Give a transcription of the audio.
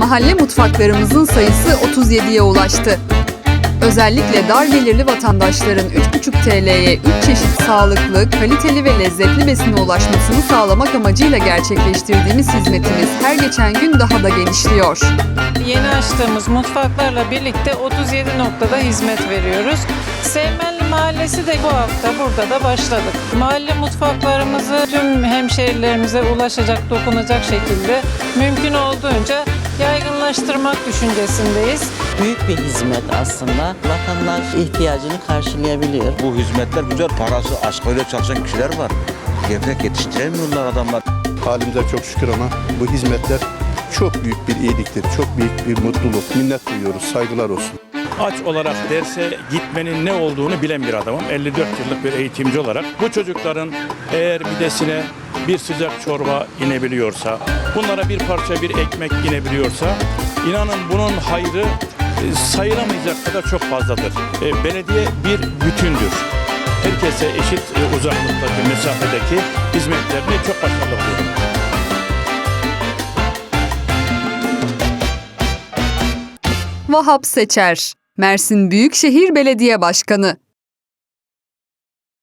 Mahalle mutfaklarımızın sayısı 37'ye ulaştı. Özellikle dar gelirli vatandaşların 3,5 TL'ye 3 çeşit sağlıklı, kaliteli ve lezzetli besine ulaşmasını sağlamak amacıyla gerçekleştirdiğimiz hizmetimiz her geçen gün daha da genişliyor. Yeni açtığımız mutfaklarla birlikte 37 noktada hizmet veriyoruz. Sevmenli Mahallesi de bu hafta burada da başladık. Mahalle mutfaklarımızı tüm hemşehrilerimize ulaşacak, dokunacak şekilde mümkün olduğunca yaygınlaştırmak düşüncesindeyiz. Büyük bir hizmet aslında. Vatandaş ihtiyacını karşılayabiliyor. Bu hizmetler güzel. Parası asgari çalışan kişiler var. Gevrek yetiştiremiyorlar adamlar. Halimize çok şükür ama bu hizmetler çok büyük bir iyiliktir, çok büyük bir mutluluk. Minnet duyuyoruz, saygılar olsun. aç olarak derse gitmenin ne olduğunu bilen bir adamım. 54 yıllık bir eğitimci olarak. Bu çocukların eğer midesine bir sıcak çorba inebiliyorsa, bunlara bir parça bir ekmek inebiliyorsa, inanın bunun hayrı e, sayılamayacak kadar çok fazladır. E, Belediye bir bütündür. Herkese eşit e, uzaklıktaki, mesafedeki hizmetlerini çok başarılı buluyorum. Vahap Seçer, Mersin Büyükşehir Belediye Başkanı.